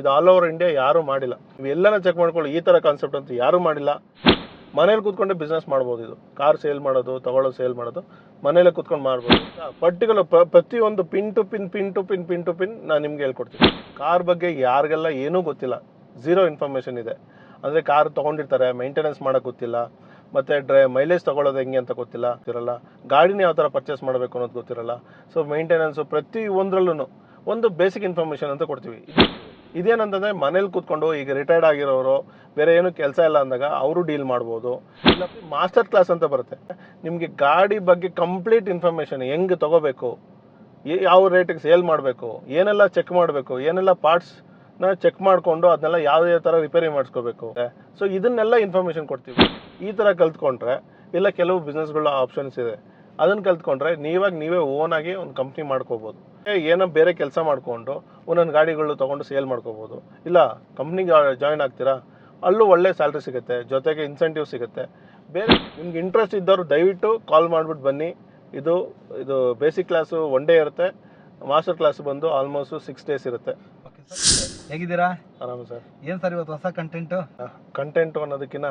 ಇದು all over India ಯಾರು ಮಾಡಿಲ್ಲ. ಇವೆಲ್ಲನ ಚೆಕ್ ಮಾಡ್ಕೊಳ್ಳಿ, ಈ ತರ ಕಾನ್ಸೆಪ್ಟ್ ಅಂತ ಯಾರು ಮಾಡಿಲ್ಲ. ಮನೇಲಿ ಕೂತ್ಕೊಂಡೆ ಬಿಸ್ನೆಸ್ ಮಾಡ್ಬೋದು ಇದು. ಕಾರ್ ಸೇಲ್ ಮಾಡೋದು ತಗೊಳ್ಳೋದು ಸೇಲ್ ಮಾಡೋದು, ಮನೇಲೆ ಕೂತ್ಕೊಂಡು ಮಾಡ್ಬೋದು ಪರ್ಟಿಕ್ಯುಲರ್ ಪ್ರತಿಯೊಂದು pin to pin pin to pin pin to pin ನಾನು ನಿಮ್ಗೆ ಹೇಳ್ಕೊಡ್ತೀನಿ. ಕಾರ್ ಬಗ್ಗೆ ಯಾರಿಗೆಲ್ಲ ಏನೂ ಗೊತ್ತಿಲ್ಲ. ಝೀರೋ ಇನ್ಫಾರ್ಮೇಶನ್ ಇದೆ. ಅಂದರೆ ಕಾರ್ ತಗೊಂಡಿರ್ತಾರೆ ಮೈಂಟೆನೆನ್ಸ್ ಮಾಡೋಕೆ ಗೊತ್ತಿಲ್ಲ. ಮತ್ತೆ ಡ್ರೈ ಮೈಲೇಜ್ ತಗೊಳ್ಳೋದು ಹೆಂಗೆ ಅಂತ ಗೊತ್ತಿಲ್ಲ. ಗೊತ್ತಿರಲ್ಲ. ಗಾಡಿನ ಯಾವ ಥರ ಪರ್ಚೇಸ್ ಮಾಡಬೇಕು ಅನ್ನೋದು ಗೊತ್ತಿರಲ್ಲ. ಸೊ ಮೈಂಟೆನೆನ್ಸ್ ಪ್ರತಿ ಒಂದರಲ್ಲೂ ಒಂದು ಬೇಸಿಕ್ ಇನ್ಫಾರ್ಮೇಷನ್ ಅಂತ ಕೊಡ್ತೀವಿ. ಇದೇನಂತಂದ್ರೆ ಮನೇಲಿ ಕೂತ್ಕೊಂಡು ಈಗ ರಿಟೈರ್ಡ್ ಆಗಿರೋರು, ಬೇರೆ ಏನು ಕೆಲಸ ಇಲ್ಲ ಅಂದಾಗ ಅವರು ಡೀಲ್ ಮಾಡ್ಬೋದು. ಇಲ್ಲ ಮಾಸ್ಟರ್ ಕ್ಲಾಸ್ ಅಂತ ಬರುತ್ತೆ. ನಿಮಗೆ ಗಾಡಿ ಬಗ್ಗೆ ಕಂಪ್ಲೀಟ್ ಇನ್ಫಾರ್ಮೇಷನ್ ಹೆಂಗೆ ತಗೋಬೇಕು? ಯಾವ ರೇಟಿಗೆ ಸೇಲ್ ಮಾಡಬೇಕು? ಏನೆಲ್ಲ ಚೆಕ್ ಮಾಡಬೇಕು? ಏನೆಲ್ಲ ಪಾರ್ಟ್ಸ್ನ ಚೆಕ್ ಮಾಡಿಕೊಂಡು ಅದನ್ನೆಲ್ಲ ಯಾವ ಥರ ರಿಪೇರಿ ಮಾಡಿಸ್ಕೋಬೇಕು? ಸೊ ಇದನ್ನೆಲ್ಲ ಇನ್ಫಾರ್ಮೇಷನ್ ಕೊಡ್ತೀವಿ. ಈ ಥರ ಕಲ್ತ್ಕೊಂಡ್ರೆ, ಇಲ್ಲ ಕೆಲವು ಬಿಸ್ನೆಸ್ಗಳ ಆಪ್ಷನ್ಸ್ ಇದೆ. ಅದನ್ನ ಕಲ್ತ್ಕೊಂಡ್ರೆ ನೀವಾಗ ನೀವೇ ಓನ್ ಆಗಿ ಒಂದು ಕಂಪ್ನಿ ಮಾಡ್ಕೋಬೋದು. ಏನೋ ಬೇರೆ ಕೆಲಸ ಮಾಡ್ಕೊಂಡು ಒಂದೊಂದು ಗಾಡಿಗಳು ತೊಗೊಂಡು ಸೇಲ್ ಮಾಡ್ಕೋಬೋದು. ಇಲ್ಲ ಕಂಪ್ನಿಗೆ ಜಾಯ್ನ್ ಆಗ್ತೀರಾ? ಅಲ್ಲೂ ಒಳ್ಳೆ ಸ್ಯಾಲ್ರಿ ಸಿಗುತ್ತೆ ಜೊತೆಗೆ ಇನ್ಸೆಂಟಿವ್ ಸಿಗುತ್ತೆ. ಬೇರೆ ನಿಮ್ಗೆ ಇಂಟ್ರೆಸ್ಟ್ ಇದ್ದವರು ದಯವಿಟ್ಟು ಕಾಲ್ ಮಾಡಿಬಿಟ್ಟು ಬನ್ನಿ. ಇದು ಇದು ಬೇಸಿಕ್ ಕ್ಲಾಸು ಒನ್ ಡೇ ಇರುತ್ತೆ. ಮಾಸ್ಟರ್ ಕ್ಲಾಸ್ ಬಂದು ಆಲ್ಮೋಸ್ಟ್ ಸಿಕ್ಸ್ ಡೇಸ್ ಇರುತ್ತೆ. ಹೇಗಿದ್ದೀರಾ? ಆರಾಮ ಸರ್ ಏನು ಸರ್ ಇವತ್ತು ಹೊಸ ಕಂಟೆಂಟು ಕಂಟೆಂಟು ಅನ್ನೋದಕ್ಕಿಂತ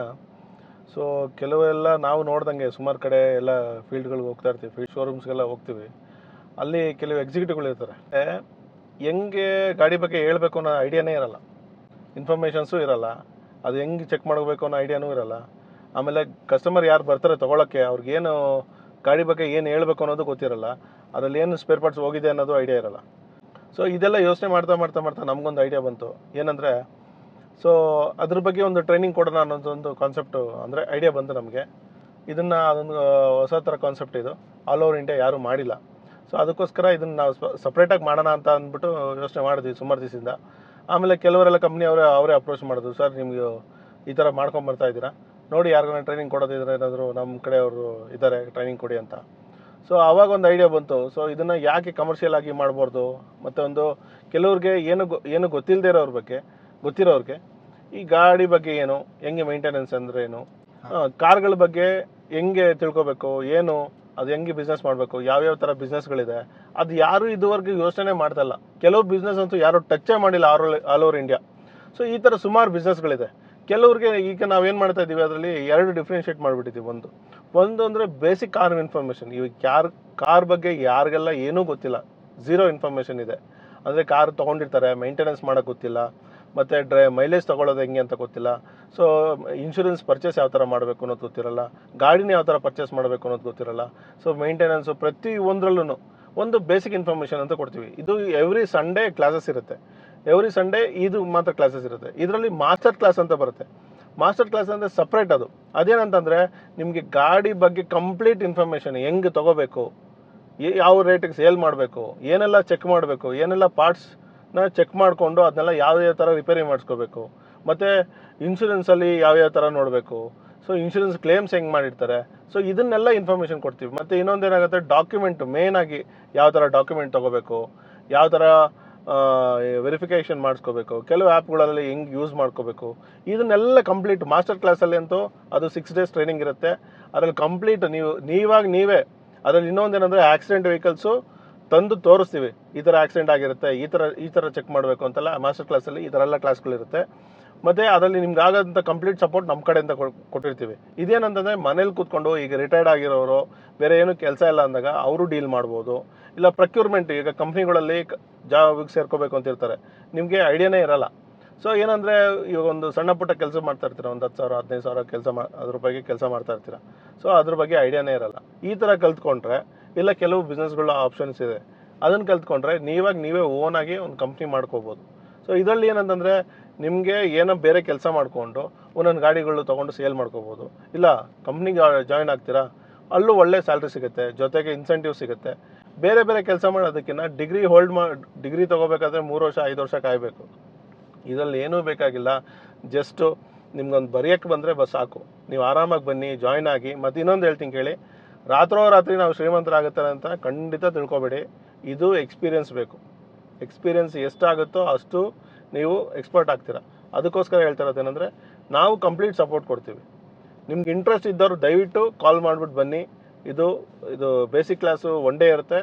ಸೊ ಕೆಲವೆಲ್ಲ ನಾವು ನೋಡ್ದಂಗೆ ಸುಮಾರು ಕಡೆ ಎಲ್ಲ ಫೀಲ್ಡ್ಗಳಿಗೆ ಹೋಗ್ತಾ ಇರ್ತೀವಿ ಫೀಲ್ಡ್ ಶೋರೂಮ್ಸ್ಗೆಲ್ಲ ಹೋಗ್ತೀವಿ. ಅಲ್ಲಿ ಕೆಲವು ಎಕ್ಸಿಕ್ಯೂಟಿವ್ಗಳು ಇರ್ತಾರೆ. ಹೆಂಗೆ ಗಾಡಿ ಬಗ್ಗೆ ಹೇಳಬೇಕು ಅನ್ನೋ ಐಡಿಯಾನೇ ಇರಲ್ಲ. ಇನ್ಫಾರ್ಮೇಷನ್ಸು ಇರಲ್ಲ. ಅದು ಹೆಂಗೆ ಚೆಕ್ ಮಾಡಬೇಕು ಅನ್ನೋ ಐಡಿಯಾನೂ ಇರಲ್ಲ. ಆಮೇಲೆ ಕಸ್ಟಮರ್ ಯಾರು ಬರ್ತಾರೆ ತೊಗೊಳಕ್ಕೆ ಅವ್ರಿಗೇನು ಗಾಡಿ ಬಗ್ಗೆ ಏನು ಹೇಳ್ಬೇಕು ಅನ್ನೋದು ಗೊತ್ತಿರಲ್ಲ. ಅದರಲ್ಲಿ ಏನು ಸ್ಪೇರ್ ಪಾರ್ಟ್ಸ್ ಹೋಗಿದೆ ಅನ್ನೋದು ಐಡಿಯಾ ಇರಲ್ಲ. ಸೊ ಇದೆಲ್ಲ ಯೋಚನೆ ಮಾಡ್ತಾ ಮಾಡ್ತಾ ಮಾಡ್ತಾ ನಮಗೊಂದು ಐಡಿಯಾ ಬಂತು. ಏನಂದರೆ ಸೊ ಅದ್ರ ಬಗ್ಗೆ ಒಂದು ಟ್ರೈನಿಂಗ್ ಕೊಡೋಣ ಅನ್ನೋದೊಂದು ಕಾನ್ಸೆಪ್ಟು ಅಂದರೆ ಐಡಿಯಾ ಬಂತು ನಮಗೆ. ಇದನ್ನು ಅದೊಂದು ಹೊಸ ಥರ ಕಾನ್ಸೆಪ್ಟ್ ಇದು. ಆಲ್ ಓವರ್ ಇಂಡಿಯಾ ಯಾರೂ ಮಾಡಿಲ್ಲ. ಸೊ ಅದಕ್ಕೋಸ್ಕರ ಇದನ್ನು ನಾವು ಸಪ್ರೇಟಾಗಿ ಮಾಡೋಣ ಅಂತ ಅಂದ್ಬಿಟ್ಟು ಯೋಚನೆ ಮಾಡಿದ್ವಿ ಸುಮಾರು ದಿವಸದಿಂದ. ಆಮೇಲೆ ಕೆಲವರೆಲ್ಲ ಕಂಪ್ನಿ ಅವರೇ ಅಪ್ರೋಚ್ ಮಾಡಿದ್ರು. ಸರ್ ನಿಮಗೆ ಈ ಥರ ಮಾಡ್ಕೊಂಡು ಇದ್ದೀರಾ? ನೋಡಿ ಯಾರಿಗಾನ ಟ್ರೈನಿಂಗ್ ಕೊಡೋದಿದ್ರೆ ಏನಾದರೂ ನಮ್ಮ ಕಡೆ ಅವರು ಇದ್ದಾರೆ ಟ್ರೈನಿಂಗ್ ಕೊಡಿ ಅಂತ. ಸೊ ಆವಾಗ ಒಂದು ಐಡಿಯಾ ಬಂತು. ಸೊ ಇದನ್ನು ಯಾಕೆ ಕಮರ್ಷಿಯಲ್ ಆಗಿ ಮಾಡ್ಬಾರ್ದು? ಮತ್ತು ಒಂದು, ಕೆಲವ್ರಿಗೆ ಏನು ಏನು ಗೊತ್ತಿಲ್ಲದೆ ಇರೋರ ಬಗ್ಗೆ ಗೊತ್ತಿರೋರಿಗೆ ಈ ಗಾಡಿ ಬಗ್ಗೆ ಏನು ಹೆಂಗೆ ಮೇಂಟೆನೆನ್ಸ್ ಅಂದ್ರೆ ಏನು? ಕಾರ್ಗಳ ಬಗ್ಗೆ ಹೆಂಗೆ ತಿಳ್ಕೊಬೇಕು ಏನು ಅದು ಹೆಂಗೆ ಬಿಸ್ನೆಸ್ ಮಾಡಬೇಕು ಯಾವ್ಯಾವ ಥರ ಬಿಸ್ನೆಸ್ಗಳಿದೆ ಅದು ಯಾರು ಇದುವರೆಗೂ ಯೋಚನೆ ಮಾಡ್ತಾ ಇಲ್ಲ ಕೆಲವು ಬಿಸ್ನೆಸ್ ಅಂತೂ ಯಾರು ಟಚ್ಚೇ ಮಾಡಿಲ್ಲ all all over India so ಈ ಥರ ಸುಮಾರು ಬಿಸ್ನೆಸ್ಗಳಿದೆ ಕೆಲವ್ರಿಗೆ ಈಗ ನಾವೇನು ಮಾಡ್ತಾ ಇದ್ದೀವಿ ಅದರಲ್ಲಿ ಎರಡು ಡಿಫ್ರೆನ್ಷಿಯೇಟ್ ಮಾಡಿಬಿಟ್ಟಿದ್ದೀವಿ. ಒಂದು ಒಂದು ಅಂದರೆ ಬೇಸಿಕ್ ಕಾರ್ ಇನ್ಫಾರ್ಮೇಷನ್ ಇವಾಗ ಯಾರ್ ಕಾರ್ ಬಗ್ಗೆ ಯಾರಿಗೆಲ್ಲ ಏನೂ ಗೊತ್ತಿಲ್ಲ. ಝೀರೋ ಇನ್ಫಾರ್ಮೇಷನ್ ಇದೆ. ಅಂದರೆ ಕಾರ್ ತೊಗೊಂಡಿರ್ತಾರೆ ಮೈಂಟೆನೆನ್ಸ್ ಮಾಡೋಕೆ ಗೊತ್ತಿಲ್ಲ. ಮತ್ತು ಡ್ರೈ ಮೈಲೇಜ್ ತೊಗೊಳ್ಳೋದು ಹೆಂಗೆ ಅಂತ ಗೊತ್ತಿಲ್ಲ. ಸೊ ಇನ್ಶೂರೆನ್ಸ್ ಪರ್ಚೇಸ್ ಯಾವ ಥರ ಮಾಡಬೇಕು ಅನ್ನೋದು ಗೊತ್ತಿರಲ್ಲ. ಗಾಡಿನ ಯಾವ ಥರ ಪರ್ಚೇಸ್ ಮಾಡಬೇಕು ಅನ್ನೋದು ಗೊತ್ತಿರಲ್ಲ. ಸೊ ಮೇಂಟೆನೆನ್ಸು ಪ್ರತಿ ಒಂದರಲ್ಲೂ ಒಂದು ಬೇಸಿಕ್ ಇನ್ಫಾರ್ಮೇಷನ್ ಅಂತ ಕೊಡ್ತೀವಿ. ಇದು ಎವ್ರಿ ಸಂಡೇ ಕ್ಲಾಸಸ್ ಇರುತ್ತೆ. ಎವ್ರಿ ಸಂಡೇ ಇದು ಮಾತ್ರ ಕ್ಲಾಸಸ್ ಇರುತ್ತೆ. ಇದರಲ್ಲಿ ಮಾಸ್ಟರ್ ಕ್ಲಾಸ್ ಅಂತ ಬರುತ್ತೆ. ಮಾಸ್ಟರ್ ಕ್ಲಾಸ್ ಅಂದರೆ ಸಪ್ರೇಟ್ ಅದು. ಅದೇನಂತಂದರೆ ನಿಮಗೆ ಗಾಡಿ ಬಗ್ಗೆ ಕಂಪ್ಲೀಟ್ ಇನ್ಫಾರ್ಮೇಷನ್ ಹೆಂಗೆ ತೊಗೋಬೇಕು, ಯಾವ ರೇಟಿಗೆ ಸೇಲ್ ಮಾಡಬೇಕು, ಏನೆಲ್ಲ ಚೆಕ್ ಮಾಡಬೇಕು, ಏನೆಲ್ಲ ಪಾರ್ಟ್ಸ್ನ ಚೆಕ್ ಮಾಡಿಕೊಂಡು ಅದನ್ನೆಲ್ಲ ಯಾವ್ಯಾವ ಥರ ರಿಪೇರಿ ಮಾಡಿಸ್ಕೋಬೇಕು. ಮತ್ತು ಇನ್ಶೂರೆನ್ಸಲ್ಲಿ ಯಾವ್ಯಾವ ಥರ ನೋಡಬೇಕು. ಸೊ ಇನ್ಶೂರೆನ್ಸ್ ಕ್ಲೇಮ್ಸ್ ಹೆಂಗೆ ಮಾಡಿರ್ತಾರೆ. ಸೊ ಇದನ್ನೆಲ್ಲ ಇನ್ಫಾರ್ಮೇಷನ್ ಕೊಡ್ತೀವಿ. ಮತ್ತು ಇನ್ನೊಂದೇನಾಗುತ್ತೆ ಡಾಕ್ಯುಮೆಂಟ್ ಮೇನ್ ಆಗಿ ಯಾವ ಥರ ಡಾಕ್ಯುಮೆಂಟ್ ತೊಗೋಬೇಕು, ಯಾವ ಥರ ವೆರಿಫಿಕೇಷನ್ ಮಾಡಿಸ್ಕೋಬೇಕು, ಕೆಲವು ಆ್ಯಪ್ಗಳಲ್ಲಿ ಹೆಂಗೆ ಯೂಸ್ ಮಾಡ್ಕೋಬೇಕು. ಇದನ್ನೆಲ್ಲ ಕಂಪ್ಲೀಟ್ ಮಾಸ್ಟರ್ ಕ್ಲಾಸಲ್ಲಿ ಅಂತೂ ಅದು ಸಿಕ್ಸ್ ಡೇಸ್ ಟ್ರೈನಿಂಗ್ ಇರುತ್ತೆ. ಅದರಲ್ಲಿ ಕಂಪ್ಲೀಟ್ ನೀವು, ನೀವಾಗಿ ನೀವೇ. ಅದರಲ್ಲಿ ಇನ್ನೊಂದೇನಂದರೆ ಆಕ್ಸಿಡೆಂಟ್ ವೆಹಿಕಲ್ಸು ತಂದು ತೋರಿಸ್ತೀವಿ. ಈ ಥರ ಆಕ್ಸಿಡೆಂಟ್ ಆಗಿರುತ್ತೆ, ಈ ಥರ ಈ ಥರ ಚೆಕ್ ಮಾಡಬೇಕು ಅಂತೆಲ್ಲ ಮಾಸ್ಟರ್ ಕ್ಲಾಸಲ್ಲಿ ಈ ಥರ ಎಲ್ಲ ಕ್ಲಾಸ್ಗಳಿರುತ್ತೆ ಮತ್ತು ಅದರಲ್ಲಿ ನಿಮ್ಗೆ ಆಗೋಂಥ ಕಂಪ್ಲೀಟ್ ಸಪೋರ್ಟ್ ನಮ್ಮ ಕಡೆಯಿಂದ ಕೊಡ್- ಕೊಟ್ಟಿರ್ತೀವಿ. ಇದೇನಂತಂದರೆ ಮನೇಲಿ ಕೂತ್ಕೊಂಡು ಈಗ ರಿಟೈರ್ಡ್ ಆಗಿರೋರು, ಬೇರೆ ಏನು ಕೆಲಸ ಇಲ್ಲ ಅಂದಾಗ ಅವರು ಡೀಲ್ ಮಾಡ್ಬೋದು. ಇಲ್ಲ ಪ್ರಕ್ಯೂರ್ಮೆಂಟ್ ಈಗ ಕಂಪ್ನಿಗಳಲ್ಲಿ ಜಾಬಿಗೆ ಸೇರ್ಕೋಬೇಕು ಅಂತ ಇರ್ತಾರೆ. ನಿಮಗೆ ಐಡಿಯಾನೇ ಇರಲ್ಲ. ಸೊ ಏನಂದರೆ ಇವಾಗ ಒಂದು ಸಣ್ಣ ಪುಟ್ಟ ಕೆಲಸ ಮಾಡ್ತಾ ಇರ್ತೀರ, ಒಂದು ಹತ್ತು ಸಾವಿರ, ಹದಿನೈದು ಸಾವಿರ ಕೆಲಸ ಮಾ, ಅದ್ರ ಬಗ್ಗೆ ಕೆಲಸ ಮಾಡ್ತಾ ಇರ್ತೀರ. ಸೊ ಅದ್ರ ಬಗ್ಗೆ ಐಡಿಯಾನೇ ಇರಲ್ಲ. ಈ ಥರ ಕಲ್ತ್ಕೊಂಡ್ರೆ ಇಲ್ಲ ಕೆಲವು ಬಿಸ್ನೆಸ್ಗಳ ಆಪ್ಷನ್ಸ್ ಇದೆ. ಅದನ್ನು ಕಲ್ತ್ಕೊಂಡ್ರೆ ನೀವಾಗ ನೀವೇ ಓನ್ ಆಗಿ ಒಂದು ಕಂಪ್ನಿ ಮಾಡ್ಕೋಬೋದು. ಸೊ ಇದರಲ್ಲಿ ಏನಂತಂದರೆ ನಿಮಗೆ ಏನೋ ಬೇರೆ ಕೆಲಸ ಮಾಡಿಕೊಂಡು ಒಂದೊಂದು ಗಾಡಿಗಳು ತೊಗೊಂಡು ಸೇಲ್ ಮಾಡ್ಕೋಬೋದು. ಇಲ್ಲ ಕಂಪ್ನಿಗೆ ಜಾಯ್ನ್ ಆಗ್ತೀರಾ? ಅಲ್ಲೂ ಒಳ್ಳೆ ಸ್ಯಾಲ್ರಿ ಸಿಗುತ್ತೆ, ಜೊತೆಗೆ ಇನ್ಸೆಂಟಿವ್ ಸಿಗುತ್ತೆ. ಬೇರೆ ಬೇರೆ ಕೆಲಸ ಮಾಡೋದಕ್ಕಿಂತ ಡಿಗ್ರಿ ಹೋಲ್ಡ್ ಮಾ ಡಿಗ್ರಿ ತೊಗೋಬೇಕಾದ್ರೆ ಮೂರು ವರ್ಷ, ಐದು ವರ್ಷ ಕಾಯಬೇಕು. ಇದರಲ್ಲಿ ಏನೂ ಬೇಕಾಗಿಲ್ಲ. ಜಸ್ಟು ನಿಮ್ಗೊಂದು ಬರೆಯೋಕ್ಕೆ ಬಂದರೆ ಬಸ್ ಸಾಕು. ನೀವು ಆರಾಮಾಗಿ ಬನ್ನಿ ಜಾಯ್ನ್ ಆಗಿ. ಮತ್ತು ಇನ್ನೊಂದು ಹೇಳ್ತೀನಿ ಕೇಳಿ. ರಾತ್ರೋ ರಾತ್ರಿ ನಾವು ಶ್ರೀಮಂತರಾಗುತ್ತಾರೆ ಅಂತ ಖಂಡಿತ ತಿಳ್ಕೊಬೇಡಿ. ಇದು ಎಕ್ಸ್ಪೀರಿಯನ್ಸ್ ಬೇಕು. ಎಕ್ಸ್ಪೀರಿಯೆನ್ಸ್ ಎಷ್ಟಾಗುತ್ತೋ ಅಷ್ಟು ನೀವು ಎಕ್ಸ್ಪರ್ಟ್ ಆಗ್ತೀರ. ಅದಕ್ಕೋಸ್ಕರ ಹೇಳ್ತಾ ಇರೋದೇನೆಂದರೆ ನಾವು ಕಂಪ್ಲೀಟ್ ಸಪೋರ್ಟ್ ಕೊಡ್ತೀವಿ. ನಿಮ್ಗೆ ಇಂಟ್ರೆಸ್ಟ್ ಇದ್ದವರು ದಯವಿಟ್ಟು ಕಾಲ್ ಮಾಡಿಬಿಟ್ಟು ಬನ್ನಿ. ಇದು ಇದು ಬೇಸಿಕ್ ಕ್ಲಾಸು ಒನ್ ಡೇ ಇರುತ್ತೆ.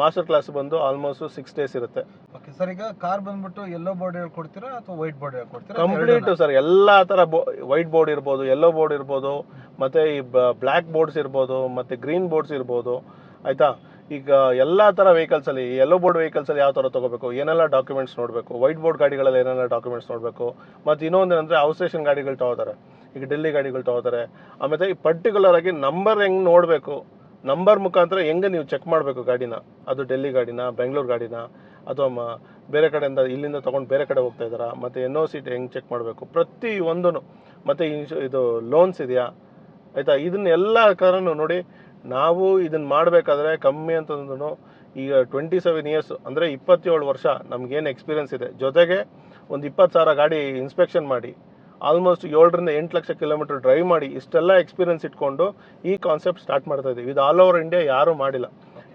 ಮಾಸ್ಟರ್ ಕ್ಲಾಸ್ ಬಂದು ಆಲ್ಮೋಸ್ಟ್ ಸಿಕ್ಸ್ ಡೇಸ್ ಇರುತ್ತೆ. ಓಕೆ ಸರ್ ಈಗ ಕಾರ್ ಬಂದ್ಬಿಟ್ಟು ಎಲ್ಲೋ ಬೋರ್ಡ್ ಹೇಳ್ಕೊಡ್ತೀರಾ ಅಥವಾ ವೈಟ್ ಬೋರ್ಡ್ ಹೇಳ್ಕೊಡ್ತೀರಾ ಕಂಪ್ಲೀಟ್ ಸರ್ ಎಲ್ಲ ಥರ ವೈಟ್ ಬೋರ್ಡ್ ಇರ್ಬೋದು ಎಲ್ಲೋ ಬೋರ್ಡ್ ಇರ್ಬೋದು ಮತ್ತು ಈ ಬ್ಲ್ಯಾಕ್ ಬೋರ್ಡ್ಸ್ ಇರ್ಬೋದು ಮತ್ತು ಗ್ರೀನ್ ಬೋರ್ಡ್ಸ್ ಇರ್ಬೋದು ಆಯಿತಾ? ಈಗ ಎಲ್ಲ ಥರ ವೆಹಿಕಲ್ಸಲ್ಲಿ ಎಲ್ಲೋ ಬೋರ್ಡ್ ವೆಹಿಕಲ್ಸಲ್ಲಿ ಯಾವ ಥರ ತೊಗೋಬೇಕು? ಏನೆಲ್ಲ ಡಾಕ್ಯುಮೆಂಟ್ಸ್ ನೋಡಬೇಕು? ವೈಟ್ ಬೋರ್ಡ್ ಗಾಡಿಗಳಲ್ಲಿ ಏನೆಲ್ಲ ಡಾಕ್ಯುಮೆಂಟ್ಸ್ ನೋಡಬೇಕು? ಮತ್ತು ಇನ್ನೊಂದು ಏನಂದ್ರೆ ಔಟ್ ಸ್ಟೇಷನ್ ಗಾಡಿಗಳು ತಗೋತಾರೆ. ಈಗ ಡೆಲ್ಲಿ ಗಾಡಿಗಳು ತಗೋತಾರೆ. ಆಮೇಲೆ ಈ ಪರ್ಟಿಕ್ಯುಲರ್ ಆಗಿ ನಂಬರ್ ಹೆಂಗೆ ನೋಡಬೇಕು? ನಂಬರ್ ಮುಖಾಂತರ ಹೆಂಗೆ ನೀವು ಚೆಕ್ ಮಾಡಬೇಕು ಗಾಡಿನ? ಅದು ಡೆಲ್ಲಿ ಗಾಡಿನ, ಬೆಂಗಳೂರು ಗಾಡಿನ? ಅಥವಾ ಮ- ಬೇರೆ ಕಡೆಯಿಂದ ಇಲ್ಲಿಂದ ತೊಗೊಂಡು ಬೇರೆ ಕಡೆ ಹೋಗ್ತಾ ಇದ್ದಾರಾ? ಮತ್ತು ಎನ್ ಒ ಸೀಟ್ ಹೆಂಗೆ ಚೆಕ್ ಮಾಡಬೇಕು? ಪ್ರತಿ ಒಂದೂ ಮತ್ತು ಇನ್ಶು, ಇದು ಲೋನ್ಸ್ ಇದೆಯಾ? ಆಯಿತಾ? ಇದನ್ನೆಲ್ಲ ಕಾರಣ ನೋಡಿ ನಾವು ಇದನ್ನು ಮಾಡಬೇಕಾದ್ರೆ ಕಮ್ಮಿ ಅಂತಂದ್ರೂ ಈಗ ಟ್ವೆಂಟಿ ಸೆವೆನ್ ಇಯರ್ಸ್ ಅಂದರೆ ಇಪ್ಪತ್ತೇಳು ವರ್ಷ ನಮಗೇನು ಎಕ್ಸ್ಪೀರಿಯನ್ಸ್ ಇದೆ. ಜೊತೆಗೆ ಒಂದು ಇಪ್ಪತ್ತು ಸಾವಿರ ಗಾಡಿ ಇನ್ಸ್ಪೆಕ್ಷನ್ ಮಾಡಿ. ಆಲ್ಮೋಸ್ಟ್ ಏಳರಿಂದ ಎಂಟು ಲಕ್ಷ ಕಿಲೋಮೀಟರ್ ಡ್ರೈವ್ ಮಾಡಿ ಇಷ್ಟೆಲ್ಲ ಎಕ್ಸ್ಪೀರಿಯನ್ಸ್ ಇಟ್ಕೊಂಡು ಈ ಕಾನ್ಸೆಪ್ಟ್ ಸ್ಟಾರ್ಟ್ ಮಾಡ್ತಾ ಇದ್ದೀವಿ. ಇದು ಆಲ್ ಓವರ್ ಇಂಡಿಯಾ ಯಾರೂ ಮಾಡಿಲ್ಲ.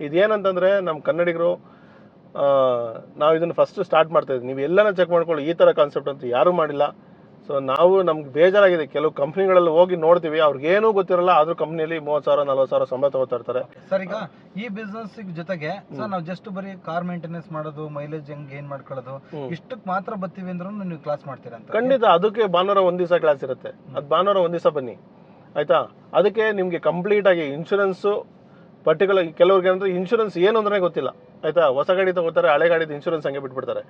ಇದೇನಂತಂದರೆ ನಮ್ಮ ಕನ್ನಡಿಗರು ನಾವು ಇದನ್ನು ಫಸ್ಟ್ ಸ್ಟಾರ್ಟ್ ಮಾಡ್ತಾ ಇದ್ದೀವಿ. ನೀವು ಎಲ್ಲನ ಚೆಕ್ ಮಾಡ್ಕೊಳ್ಳಿ, ಈ ಥರ ಕಾನ್ಸೆಪ್ಟ್ ಅಂತ ಯಾರೂ ಮಾಡಿಲ್ಲ. ಸೊ ನಾವು ನಮ್ಗೆ ಬೇಜಾರಾಗಿದೆ. ಕೆಲವು ಕಂಪ್ನಿಗಳಲ್ಲಿ ಹೋಗಿ ನೋಡ್ತೀವಿ. ಅವ್ರಿಗೇನೂ ಗೊತ್ತಿರಲ್ಲ. ಆದ್ರೂ ಕಂಪ್ನಿಯಲ್ಲಿ ಮೂವತ್ತು ಸಾವಿರ ನಲ್ವತ್ತು ಸಾವಿರ ಸಂಬಳ ತಗೋತಾ ಇರ್ತಾರೆ. ಸರ್ ಈಗ ಈ ಬಿಸ್ನೆಸ್ ಜೊತೆಗೆ ಸರ್ ನಾವು ಜಸ್ಟ್ ಬರೀ ಕಾರ್ ಮೇಂಟೆನೆನ್ಸ್ ಮಾಡೋದು ಮೈಲೇಜ್ ಹೆಂಗ್ ಏನ್ ಮಾಡ್ಕೊಳ್ಳೋದು. ಇಷ್ಟಕ್ಕೆ ಮಾತ್ರ ಬರ್ತೀವಿ ಅಂದ್ರೂ ನೀವು ಕ್ಲಾಸ್ ಮಾಡ್ತೀರಾ ಅಂತ. ಖಂಡಿತ. ಅದಕ್ಕೆ ಭಾನುವಾರ ಒಂದ್ ದಿವಸ ಕ್ಲಾಸ್ ಇರುತ್ತೆ. ಅದು ಭಾನುವಾರ ಒಂದ್ ದಿವಸ ಬನ್ನಿ. ಆಯ್ತಾ? ಅದಕ್ಕೆ ನಿಮಗೆ ಕಂಪ್ಲೀಟ್ ಆಗಿ ಇನ್ಶೂರೆನ್ಸು ಪರ್ಟಿಕ್ಯುಲರ್ ಕೆಲವ್ರಿಗೆ ಅಂದರೆ ಇನ್ಶೂರೆನ್ಸ್ ಏನು ಅಂದ್ರೆ ಗೊತ್ತಿಲ್ಲ. ಆಯಿತಾ? ಹೊಸ ಗಾಡಿ ತಗೋತಾರೆ, ಹಳೆ ಗಾಡಿದು ಇನ್ಶೂರೆನ್ಸ್ ಹಂಗೆ ಬಿಟ್ಬಿಡ್ತಾರೆ.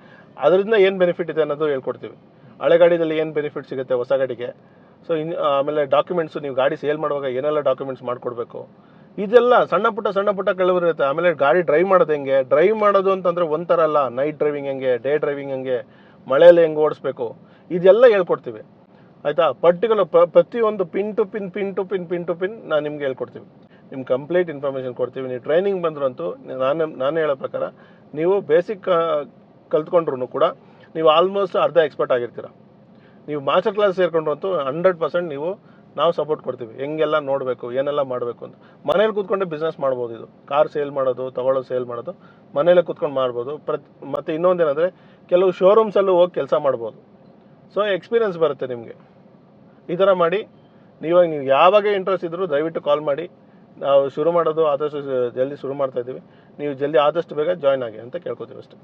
ಅದರಿಂದ ಏನು ಬೆನಿಫಿಟ್ ಇದೆ ಅನ್ನೋದು ಹೇಳ್ಕೊಡ್ತೀವಿ. ಹಳೆ ಗಾಡಿದಲ್ಲಿ ಏನು ಬೆನಿಫಿಟ್ ಸಿಗುತ್ತೆ ಹೊಸ ಗಾಡಿಗೆ? ಸೊ ಇನ್, ಆಮೇಲೆ ಡಾಕ್ಯುಮೆಂಟ್ಸು ನೀವು ಗಾಡಿ ಸೇಲ್ ಮಾಡುವಾಗ ಏನೆಲ್ಲ ಡಾಕ್ಯುಮೆಂಟ್ಸ್ ಮಾಡಿಕೊಡ್ಬೇಕು? ಇದೆಲ್ಲ ಸಣ್ಣ ಪುಟ್ಟ ಸಣ್ಣ ಪುಟ್ಟ ಇರುತ್ತೆ. ಆಮೇಲೆ ಗಾಡಿ ಡ್ರೈವ್ ಮಾಡೋದು ಹೆಂಗೆ? ಡ್ರೈವ್ ಮಾಡೋದು ಅಂತಂದ್ರೆ ಒಂಥರ ಅಲ್ಲ. ನೈಟ್ ಡ್ರೈವಿಂಗ್ ಹೆಂಗೆ ಡೇ ಡ್ರೈವಿಂಗ್ ಹೆಂಗೆ? ಮಳೆಯಲ್ಲಿ ಹೆಂಗೆ ಓಡಿಸ್ಬೇಕು? ಇದೆಲ್ಲ ಹೇಳ್ಕೊಡ್ತೀವಿ. ಆಯಿತಾ? ಪರ್ಟಿಕ್ಯುಲರ್ ಪ್ರತಿಯೊಂದು pin to pin pin to pin pin to pin ನಾನು ನಿಮ್ಗೆ ಹೇಳ್ಕೊಡ್ತೀವಿ. ನಿಮ್ಗೆ ಕಂಪ್ಲೀಟ್ ಇನ್ಫಾರ್ಮೇಷನ್ ಕೊಡ್ತೀವಿ. ನೀವು ಟ್ರೈನಿಂಗ್ ಬಂದ್ರಂತೂ ನಾನು ನಾನು ಹೇಳೋ ಪ್ರಕಾರ ನೀವು ಬೇಸಿಕ್ ಕಲ್ತ್ಕೊಂಡ್ರು ಕೂಡ ನೀವು ಆಲ್ಮೋಸ್ಟ್ ಅರ್ಧ ಎಕ್ಸ್ಪರ್ಟ್ ಆಗಿರ್ತೀರ. ನೀವು ಮಾಸ್ಟರ್ ಕ್ಲಾಸ್ ಸೇರ್ಕೊಂಡ್ರಂತೂ ಹಂಡ್ರೆಡ್ ಪರ್ಸೆಂಟ್ ನೀವು ನಾವು ಸಪೋರ್ಟ್ ಕೊಡ್ತೀವಿ. ಹೆಂಗೆಲ್ಲ ನೋಡಬೇಕು, ಏನೆಲ್ಲ ಮಾಡಬೇಕು ಅಂತ. ಮನೇಲಿ ಕೂತ್ಕೊಂಡೆ ಬಿಸ್ನೆಸ್ ಮಾಡ್ಬೋದು ಇದು. ಕಾರ್ ಸೇಲ್ ಮಾಡೋದು ತಗೊಳ್ಳೋದು ಸೇಲ್ ಮಾಡೋದು, ಮನೇಲೇ ಕೂತ್ಕೊಂಡು ಮಾಡ್ಬೋದು. ಪ್ರತಿ, ಮತ್ತು ಇನ್ನೊಂದೇನೆಂದರೆ ಕೆಲವು ಶೋರೂಮ್ಸಲ್ಲೂ ಹೋಗಿ ಕೆಲಸ ಮಾಡ್ಬೋದು. ಸೊ ಎಕ್ಸ್ಪೀರಿಯನ್ಸ್ ಬರುತ್ತೆ ನಿಮಗೆ. ಈ ಥರ ಮಾಡಿ, ನೀವಾಗ, ನೀವು ಯಾವಾಗ ಇಂಟ್ರೆಸ್ಟ್ ಇದ್ದರೂ ದಯವಿಟ್ಟು ಕಾಲ್ ಮಾಡಿ. ನಾವು ಶುರು ಮಾಡೋದು ಆದಷ್ಟು ಜಲ್ದಿ ಶುರು ಮಾಡ್ತಾ ಇದ್ದೀವಿ. ನೀವು ಜಲ್ದಿ ಆದಷ್ಟು ಬೇಗ ಜಾಯ್ನ್ ಆಗಿ ಅಂತ ಕೇಳ್ಕೊತೀವಿ ಅಷ್ಟೇ.